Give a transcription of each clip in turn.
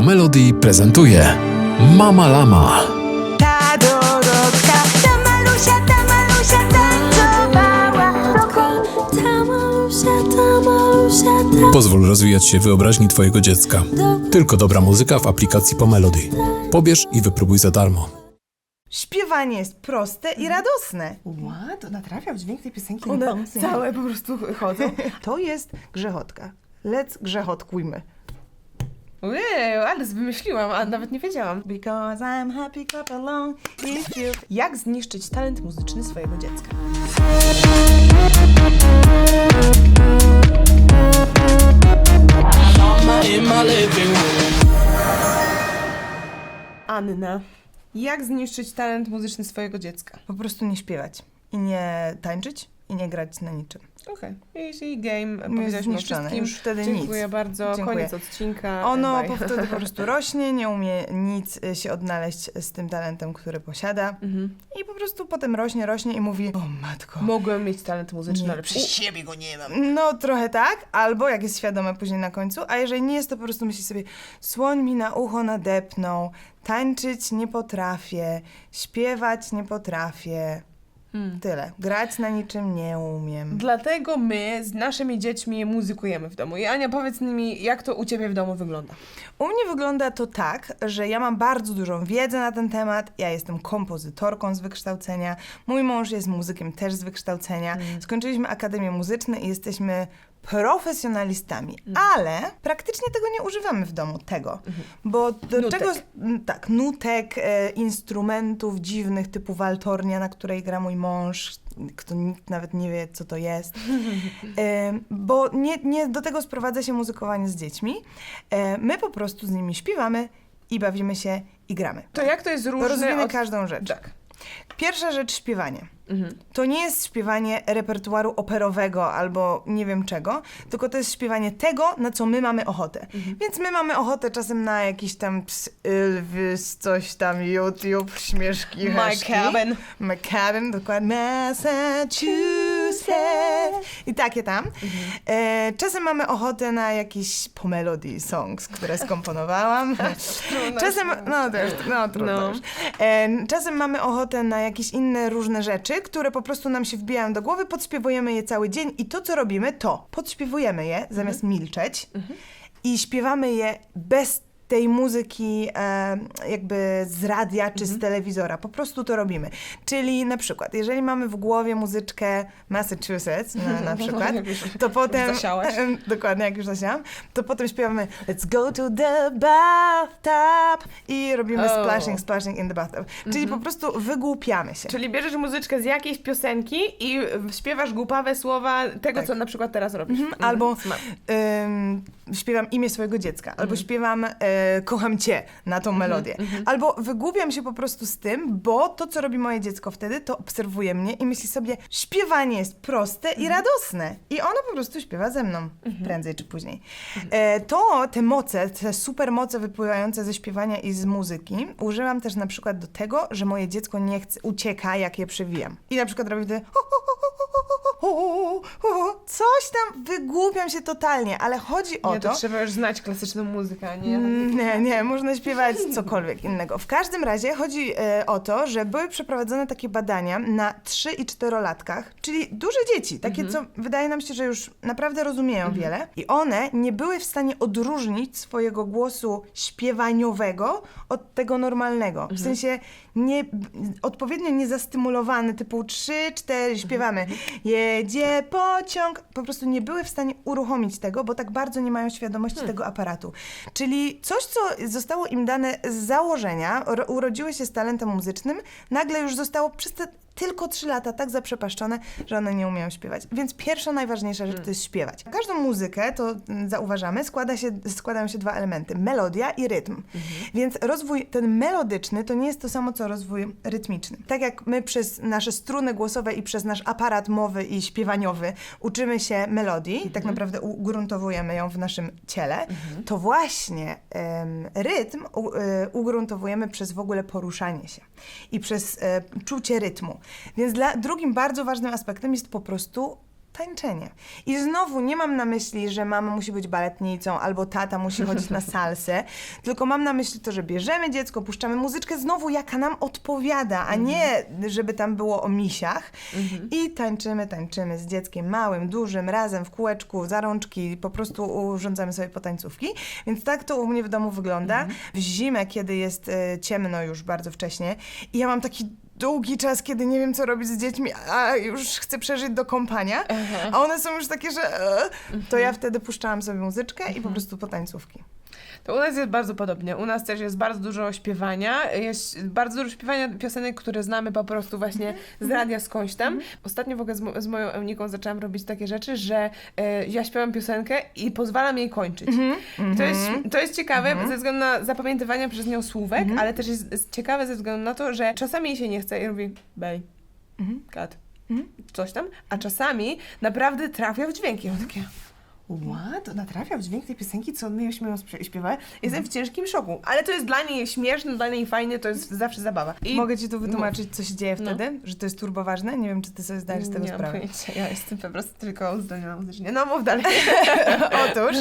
Pomelody prezentuje Mama Lama. Ta Dorotka, ta malusia, ta malusia tańcowała Ta malusia, ta malusia, ta Pozwól rozwijać się wyobraźni Twojego dziecka. Tylko dobra muzyka w aplikacji Pomelody. Pobierz i wypróbuj za darmo. Śpiewanie jest proste i radosne. Ła, to natrafia w dźwięk tej piosenki. One całe po prostu chodzą. To jest grzechotka. Let's grzechotkujmy. Ojej, ale wymyśliłam, a nawet nie wiedziałam. Because I'm happy, clap along if you... Jak zniszczyć talent muzyczny swojego dziecka? Anna, jak zniszczyć talent muzyczny swojego dziecka? Po prostu nie śpiewać. I nie tańczyć. I nie grać na niczym. Okej, easy game, o zniszczone, wszystkim. już wtedy Dziękuję nic. bardzo, Dziękuję. koniec odcinka. Ono po, wtedy po prostu rośnie, nie umie nic y, się odnaleźć z tym talentem, który posiada. Mhm. I po prostu potem rośnie, rośnie i mówi o matko. Mogłem mieć talent muzyczny, Nie. ale przez siebie go nie mam. No trochę tak, albo jak jest świadome później na końcu, a jeżeli nie jest, to po prostu myśli sobie słoń mi na ucho nadepnął, tańczyć nie potrafię, śpiewać nie potrafię. Hmm. Tyle. Grać na niczym nie umiem. Dlatego my z naszymi dziećmi muzykujemy w domu. I Ania, powiedz mi, jak to u Ciebie w domu wygląda? U mnie wygląda to tak, że ja mam bardzo dużą wiedzę na ten temat. Ja jestem kompozytorką z wykształcenia. Mój mąż jest muzykiem też z wykształcenia. Skończyliśmy akademię muzyczne i jesteśmy profesjonalistami, ale praktycznie tego nie używamy w domu, tego. Bo do Nutek. czego... Tak, nutek, e, instrumentów dziwnych typu waltornia, na której gra mój mąż, kto nikt nawet nie wie, co to jest. E, bo nie, nie do tego sprowadza się muzykowanie z dziećmi. E, my po prostu z nimi śpiewamy i bawimy się i gramy. To jak to jest różne Rozwinę od... każdą rzecz. Tak. Pierwsza rzecz śpiewanie. Mhm. To nie jest śpiewanie repertuaru operowego albo nie wiem czego, tylko to jest śpiewanie tego, na co my mamy ochotę. Mhm. Więc my mamy ochotę czasem na jakiś tam ps, Ylwys, coś tam, YouTube, śmieszki, cabin. My cabin, dokładnie. Massachusetts. I takie tam. E, czasem mamy ochotę na jakieś pomelody songs, które skomponowałam. czasem, no już, no trudno No. już. E, czasem mamy ochotę na jakieś inne różne rzeczy, które po prostu nam się wbijają do głowy, podśpiewujemy je cały dzień i to, co robimy, to podśpiewujemy je zamiast milczeć i śpiewamy je bez tej muzyki e, jakby z radia czy z telewizora. Po prostu to robimy. Czyli na przykład, jeżeli mamy w głowie muzyczkę Massachusetts na, na przykład, to potem... zasiałaś. Dokładnie, jak już zasiałam. To potem śpiewamy Let's go to the bathtub i robimy Oh. splashing, splashing in the bathtub. Czyli po prostu wygłupiamy się. Czyli bierzesz muzyczkę z jakiejś piosenki i śpiewasz głupawe słowa tego, Tak. co na przykład teraz robisz. Mhm, albo Smart. ym, śpiewam imię swojego dziecka, albo śpiewam e, kocham cię na tą melodię. Albo wygłupiam się po prostu z tym, bo to, co robi moje dziecko wtedy, to obserwuje mnie i myśli sobie, śpiewanie jest proste i radosne. I ono po prostu śpiewa ze mną, prędzej czy później. E, to, te moce, te super moce wypływające ze śpiewania i z muzyki, używam też na przykład do tego, że moje dziecko nie chce, ucieka, jak je przewijam. I na przykład robi coś tam, wygłupiam się totalnie, ale chodzi o Nie, to... to trzeba już znać klasyczną muzykę, nie... Mm, Nie, nie, można śpiewać cokolwiek innego. W każdym razie chodzi e, o to, że były przeprowadzone takie badania na 3 i 4-latkach, czyli duże dzieci, takie, co wydaje nam się, że już naprawdę rozumieją wiele, i one nie były w stanie odróżnić swojego głosu śpiewaniowego od tego normalnego. W sensie nie, odpowiednio niezastymulowany, typu 3, 4, śpiewamy. Jedzie pociąg. Po prostu nie były w stanie uruchomić tego, bo tak bardzo nie mają świadomości tego aparatu. Czyli coś, co zostało im dane z założenia, ro- urodziły się z talentem muzycznym, nagle już zostało przez te tylko 3 lata tak zaprzepaszczone, że one nie umieją śpiewać. Więc pierwsza, najważniejsza rzecz to jest śpiewać. Każdą muzykę, to mm, zauważamy, składa się, składają się dwa elementy, melodia i rytm. Więc rozwój ten melodyczny to nie jest to samo, co rozwój rytmiczny. Tak jak my przez nasze struny głosowe i przez nasz aparat mowy i śpiewaniowy uczymy się melodii, tak naprawdę ugruntowujemy ją w naszym ciele, to właśnie em, rytm u, y, ugruntowujemy przez w ogóle poruszanie się i przez e, czucie rytmu. Więc dla drugim bardzo ważnym aspektem jest po prostu tańczenie. I znowu nie mam na myśli, że mama musi być baletnicą albo tata musi chodzić na salsę, tylko mam na myśli to, że bierzemy dziecko, puszczamy muzyczkę znowu, jaka nam odpowiada, a nie żeby tam było o misiach. I tańczymy, tańczymy z dzieckiem małym, dużym, razem w kółeczku, za rączki, po prostu urządzamy sobie potańcówki. Więc tak to u mnie w domu wygląda. W zimę, kiedy jest e, ciemno już bardzo wcześnie i ja mam taki długi czas, kiedy nie wiem, co robić z dziećmi, a już chcę przeżyć do kąpania, a one są już takie, że e, to ja wtedy puszczałam sobie muzyczkę i po prostu potańcówki. To u nas jest bardzo podobnie. U nas też jest bardzo dużo śpiewania. Jest bardzo dużo śpiewania piosenek, które znamy po prostu właśnie z radia skądś tam. Ostatnio w ogóle z, mo- z moją Euniką zaczęłam robić takie rzeczy, że e, ja śpiewam piosenkę i pozwalam jej kończyć. To, jest, to jest ciekawe ze względu na zapamiętywanie przez nią słówek, ale też jest, jest ciekawe ze względu na to, że czasami jej się nie chce i robi bej, kat, coś tam, a czasami naprawdę trafia w dźwięki. Ja mam takie... What? Ona trafia w dźwięk tej piosenki, co my śmieją śpiewa. Jestem w ciężkim szoku. Ale to jest dla niej śmieszne, dla niej fajne, to jest zawsze zabawa. I Mogę ci tu wytłumaczyć, co się dzieje wtedy? Że to jest turbo ważne? Nie wiem, czy ty sobie zdajesz z tego nie sprawę. pojęcia, ja jestem po prostu tylko uzdolniona muzycznie. No mów dalej. Otóż,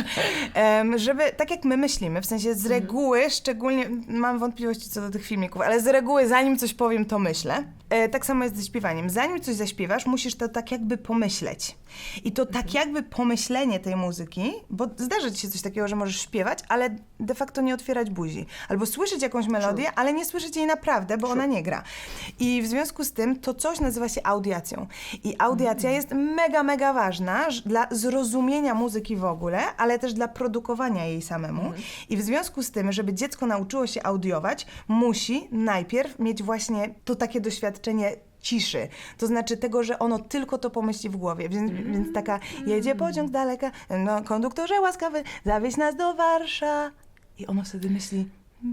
em, żeby, tak jak my myślimy, w sensie z reguły, szczególnie, mam wątpliwości co do tych filmików, ale z reguły zanim coś powiem, to myślę. E, tak samo jest ze śpiewaniem. Zanim coś zaśpiewasz, musisz to tak jakby pomyśleć. I to tak jakby pomyślenie tej muzyki, bo zdarzy ci się coś takiego, że możesz śpiewać, ale de facto nie otwierać buzi. Albo słyszeć jakąś melodię, ale nie słyszeć jej naprawdę, bo ona nie gra. I w związku z tym to coś nazywa się audiacją. I audiacja jest mega, mega ważna dla zrozumienia muzyki w ogóle, ale też dla produkowania jej samemu. I w związku z tym, żeby dziecko nauczyło się audiować, musi najpierw mieć właśnie to takie doświadczenie ciszy. To znaczy tego, że ono tylko to pomyśli w głowie. Więc, więc taka jedzie pociąg daleka, no konduktorze łaskawy, zawieź nas do Warszawy. I ono wtedy myśli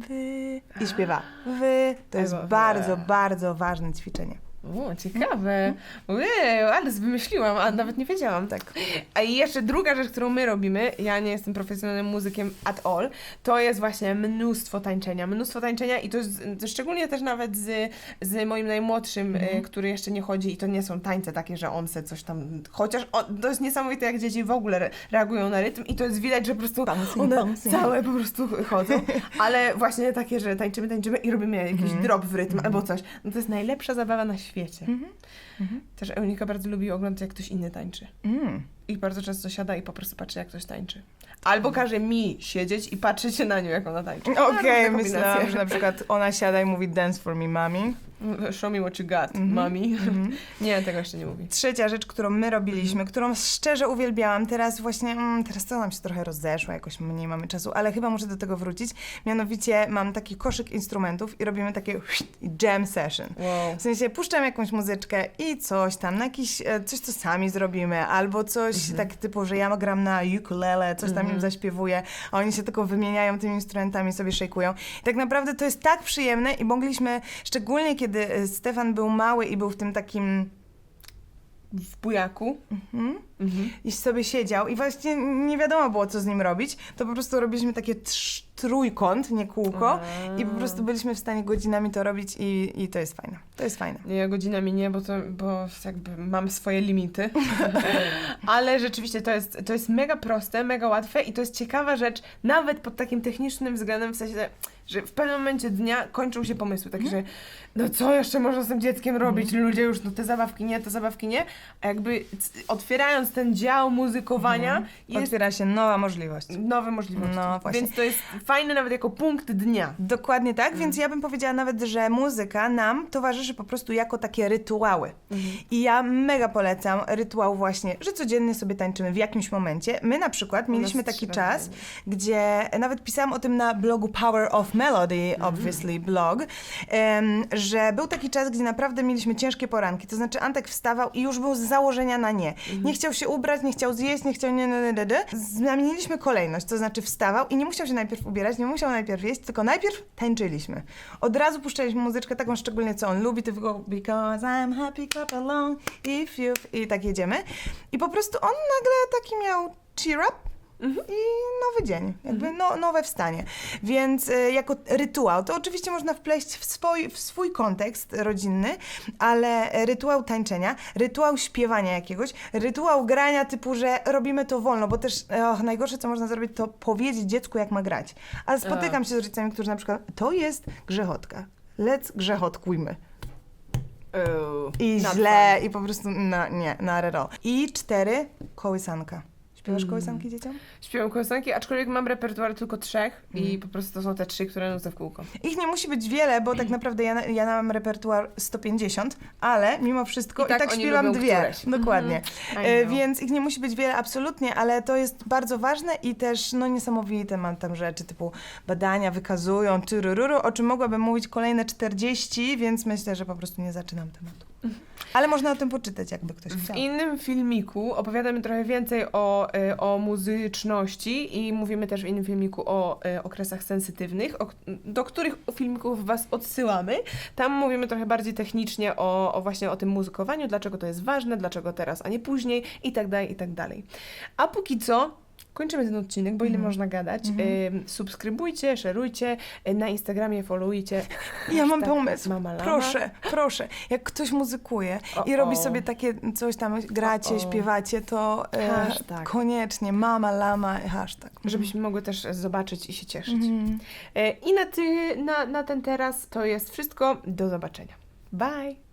wy i śpiewa wy. To jest bardzo, bardzo ważne ćwiczenie. O, ciekawe. Ojej, ale wymyśliłam, a nawet nie wiedziałam. Tak. A i jeszcze druga rzecz, którą my robimy, ja nie jestem profesjonalnym muzykiem at all, to jest właśnie mnóstwo tańczenia. Mnóstwo tańczenia i to jest to szczególnie też nawet z, z moim najmłodszym, e, który jeszcze nie chodzi i to nie są tańce takie, że on se coś tam, chociaż on, to jest niesamowite, jak dzieci w ogóle re, reagują na rytm i to jest widać, że po prostu Bouncing, one bouncing. całe po prostu chodzą, ale właśnie takie, że tańczymy, tańczymy i robimy jakiś drop w rytm albo coś. No to jest najlepsza zabawa na świecie. Też Eunika bardzo lubi oglądać, jak ktoś inny tańczy. Mm. I bardzo często siada i po prostu patrzy, jak ktoś tańczy. Albo każe mi siedzieć i patrzeć się na nią, jak ona tańczy. Okej, Różne myślałam, że na przykład ona siada i mówi dance for me, mami. Show me what you got, mami. Nie, tego jeszcze nie mówi. Trzecia rzecz, którą my robiliśmy, którą szczerze uwielbiałam, teraz właśnie, mm, teraz to nam się trochę rozeszło, jakoś mniej mamy czasu, ale chyba muszę do tego wrócić. Mianowicie mam taki koszyk instrumentów i robimy takie jam session. Wow. W sensie puszczam jakąś muzyczkę i coś tam, na jakiś, e, coś co sami zrobimy, albo coś tak typu, że ja gram na ukulele, coś tam im zaśpiewuję, a oni się tylko wymieniają tymi instrumentami, sobie szejkują. I tak naprawdę to jest tak przyjemne i mogliśmy, szczególnie kiedy e, Stefan był mały i był w tym takim W bujaku. Mhm. I sobie siedział i właśnie nie wiadomo było, co z nim robić, to po prostu robiliśmy takie trz- trójkąt, nie kółko i po prostu byliśmy w stanie godzinami to robić i, i to jest fajne. To jest fajne. Nie, ja godzinami nie, bo, to, bo jakby mam swoje limity. Ale rzeczywiście to jest, to jest mega proste, mega łatwe i to jest ciekawa rzecz, nawet pod takim technicznym względem, w sensie, że w pewnym momencie dnia kończą się pomysły, takie, że no co jeszcze można z tym dzieckiem robić? Ludzie już, no te zabawki nie, te zabawki nie. A jakby c- otwierając ten dział muzykowania, jest Otwiera się nowa możliwość. nowe możliwości. No, właśnie. Więc to jest fajne nawet jako punkt dnia. Dokładnie tak, więc ja bym powiedziała nawet, że muzyka nam towarzyszy po prostu jako takie rytuały. I ja mega polecam rytuał właśnie, że codziennie sobie tańczymy w jakimś momencie. My na przykład mieliśmy taki czas, gdzie nawet pisałam o tym na blogu Power of Melody, obviously blog, em, że był taki czas, gdzie naprawdę mieliśmy ciężkie poranki. To znaczy Antek wstawał i już był z założenia na nie. Nie chciał się ubrać, nie chciał zjeść, nie chciał nie, nie, nie, nie. Zmieniliśmy kolejność, to znaczy wstawał i nie musiał się najpierw ubierać, nie musiał najpierw jeść, tylko najpierw tańczyliśmy. Od razu puszczaliśmy muzyczkę taką szczególnie, co on lubi, tylko because I'm happy, clap along, if you... i tak jedziemy. I po prostu on nagle taki miał cheer up i nowy dzień, jakby no, nowe wstanie. Więc e, jako rytuał, to oczywiście można wpleść w swój, w swój kontekst rodzinny, ale rytuał tańczenia, rytuał śpiewania jakiegoś, rytuał grania typu, że robimy to wolno, bo też och, najgorsze, co można zrobić, to powiedzieć dziecku, jak ma grać. Ale spotykam się z rodzicami, którzy na przykład, to jest grzechotka, let's grzechotkujmy. I Not źle, i po prostu no, nie, na rero. I cztery, kołysanka. Śpiewasz Mm. kołysanki dzieciom? Śpiewam kołysanki, aczkolwiek mam repertuar tylko trzech Mm. i po prostu to są te trzy, które nucę w kółko. Ich nie musi być wiele, bo tak naprawdę ja, ja mam repertuar 150, ale mimo wszystko I i tak tak, śpiewam dwie. któreś. Dokładnie. Know. Więc ich nie musi być wiele absolutnie, ale to jest bardzo ważne i też no niesamowite mam tam rzeczy typu badania wykazują, tyrururu, o czym mogłabym mówić kolejne 40, więc myślę, że po prostu nie zaczynam tematu. Ale można o tym poczytać, jakby ktoś W chciał. innym filmiku opowiadamy trochę więcej o, y, o muzyczności i mówimy też w innym filmiku o y, okresach sensytywnych, o, do których filmików Was odsyłamy. Tam mówimy trochę bardziej technicznie o, o właśnie o tym muzykowaniu, dlaczego to jest ważne, dlaczego teraz, a nie później i tak dalej, i tak dalej. A póki co kończymy ten odcinek, bo ile można gadać. Ym, subskrybujcie, szerujcie, y, na Instagramie followujcie. Ja mam pomysł. Mama Lama. Proszę, proszę. Jak ktoś muzykuje O, i robi o. sobie takie coś tam, gracie, O, o. śpiewacie, to e, koniecznie mama, lama, hashtag. żebyśmy mogły też zobaczyć i się cieszyć. Mhm. E, I na, ty, na, na ten teraz to jest wszystko. Do zobaczenia. Bye!